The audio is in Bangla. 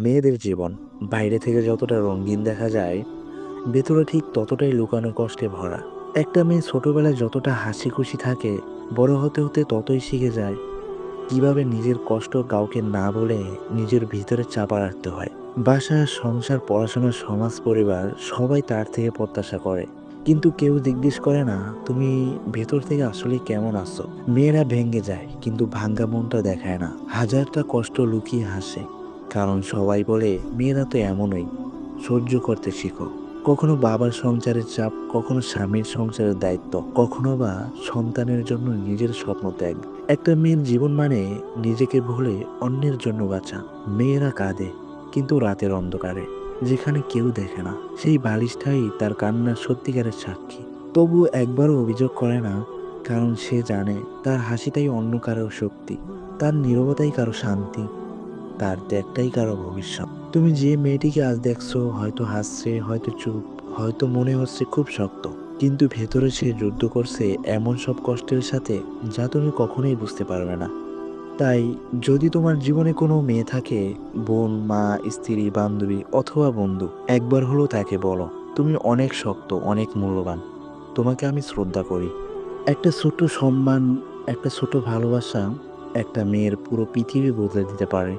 মেয়েদের জীবন, বাইরে থেকে যতটা রঙিন দেখা যায়, ভেতরে ঠিক ততটাই লুকানো কষ্টে ভরা। একটা মেয়ে ছোটবেলায় যতটা হাসি খুশি থাকে, বড় হতে হতে ততই শিখে যায় কীভাবে নিজের কষ্ট কাউকে না বলে নিজের ভিতরে চাপা রাখতে হয়। বাসা, সংসার, পড়াশোনা, সমাজ, পরিবার, সবাই তার থেকে প্রত্যাশা করে। কিন্তু কেউ জিজ্ঞেস করে না, তুমি ভেতর থেকে আসলে কেমন আছো? মেয়েরা ভেঙে যায়, কিন্তু ভাঙ্গা মনটা দেখায় না। হাজারটা কষ্ট লুকিয়ে হাসে। কারণ সবাই বলে, মেয়েরা তো এমনই। সহ্য করতে শিখো। কখনো বাবার সংসারের চাপ, কখনো স্বামীর সংসারের দায়িত্ব, কখনো বা সন্তানের জন্য নিজের স্বপ্ন ত্যাগ। একটা মেয়ের জীবন মানে নিজেকে ভুলে অন্যের জন্য বাঁচা। মেয়েরা কাঁদে, কিন্তু রাতের অন্ধকারে, যেখানে কেউ দেখে না। সেই বালিশটাই তার কান্নার সত্যিকারের সাক্ষী। তবু একবারও অভিযোগ করে না, কারণ সে জানে তার হাসিটাই অন্য কারও শক্তি। তার নীরবতাই কারও শান্তি। তার ত্যাগটাই কারও ভবিষ্যৎ তুমি যে মেয়েটিকে আজ দেখছ হয়তো হাসছে, হয়তো চুপ, হয়তো মনে হচ্ছে খুব শক্ত। কিন্তু ভেতরে সে যুদ্ধ করছে এমন সব কষ্টের সাথে যা তুমি কখনোই বুঝতে পারবে না। তাই যদি তোমার জীবনে কোনো মেয়ে থাকে, বোন, মা, স্ত্রী, বান্ধবী অথবা বন্ধু, একবার হলেও তাকে বলো, তুমি অনেক শক্ত, অনেক মূল্যবান। তোমাকে আমি শ্রদ্ধা করি। একটা ছোট সম্মান, একটা ছোট ভালোবাসা একটা মেয়ের পুরো পৃথিবী বদলে দিতে পারে।